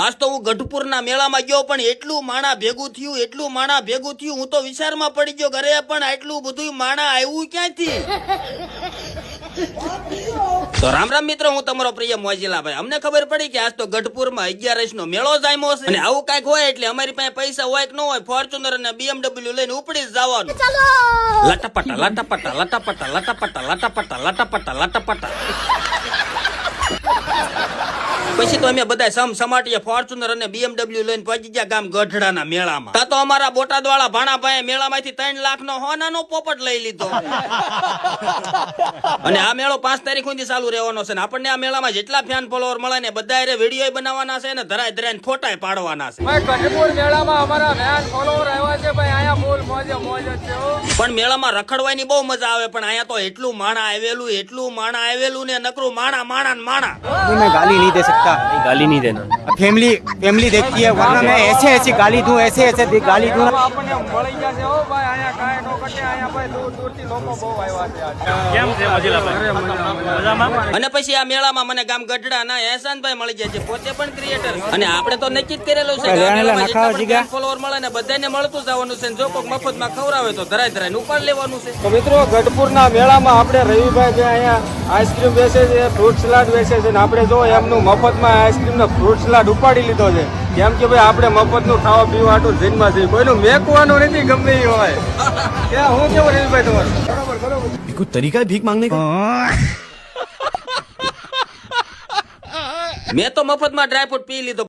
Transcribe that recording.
આજ તો હું ગઢપુરના મેળામાં ગયો પણ એટલું માણા ભેગું થયું એટલું માણા ભેગું થયું. હું તો વિચારમાં પડી ગયો ઘરે પણ આટલું બધું માણા આવ્યું ક્યાંથી? તો રામ રામ મિત્રો હું તમારો પ્રિય મોજીલા ભાઈ અમને ખબર પડી કે આજ તો ગઢપુરમાં અગિયારસ નો મેળો જામ્યો છે. અને આવું કંઈક હોય એટલે અમારી પાસે પૈસા હોય કે ન હોય ફોર્ચ્યુનર અને બીએમડબલ્યુ લઈને ઉપડી જવાનું. લટપટા લટપટા લટપટા લટપટા લટપટા લટપટા લટાપટા. પછી તો અમે બધા સમ સમાટીએ ફોર્ચ્યુનર અને બીએમડબલ્યુ લઈને પહોંચી ગયા ગામ ગઢડાના મેળામાં. તા તો અમારા બોટાદ વાળા ભાણાભાઈ મેળામાંથી ત્રણ લાખ નો હોનાનો પોપટ લઈ લીધો. અને આ મેળો પાંચ તારીખ સુધી ચાલુ રહેવાનો છે ને આપણને આ મેળામાં જેટલા ફેન ફોલોવર મળે ને બધા વીડિયો બનાવવાના છે ને ધરાય ધરાય ફોટા પાડવાના છે. ભાઈ ગઢપુર મેળામાં અમારા ફેન ફોલોવર આવ્યા છે ભાઈ અહીંયા ફૂલ મોજે મોજ જ છે હો. પણ મેળામાં રખડવાની બહુ મજા આવે પણ અહીંયા તો એટલું માણા આવેલું એટલું માણા આવેલું ને નકરું માણા માણા ને માણા नहीं मैं गाली नहीं दे सकता गाली नहीं देना फैमिली फैमिली देखती है वरना मैं ऐसे ऐसी गाली दूं ऐसे ऐसे दे- गाली दूं ना આપણને મળી ગયા છે હો ભાઈ અહીંયા કાંઈ નો કટે અહીંયા ભાઈ દૂર દૂરથી લોકો બહુ આવ્યા છે આજે. કેમ છે મજીલાભાઈ મજામાં અને પછી આ મેળામાં મને ગામ ગઢડા ના એહસાનભાઈ મળી જાય છે પોતે પણ ક્રિએટર અને આપણે તો નક્કી જ કરેલું છે કે આ લેવાને મેળામાં નખાવો જેટલા જીગા. પણ ફોલોવર મળે ને બધાને મળતું જવાનું છે ને જો કોઈક મફતમાં ખવડાવે તો ધરાય ધરાય ઉપાડ લેવાનું છે. તો મિત્રો ગઢપુરના મેળામાં આપણે રવિભાઈ જે અહીંયા આઈસ્ક્રીમ વેચે છે ફ્રૂટ સલાડ વેચે છે ને આપણે જો એમનું મફતમાં આઈસ્ક્રીમનો ફ્રૂટ સલાડ ઉપાડી લીધો છે. કેમ કે ભાઈ આપણે મફતનું ખાવા પીવા હાટું જીનમાં છે. કોઈનું મેકવાનું નથી ગમે એ હોય. ત્યાં હું કેવું રવિભાઈ તમારું? બરાબર બરાબર. તરીકા ભીખ માંગને મેં તો મફતમાં ડ્રાયફ્રૂટ પી લીધો.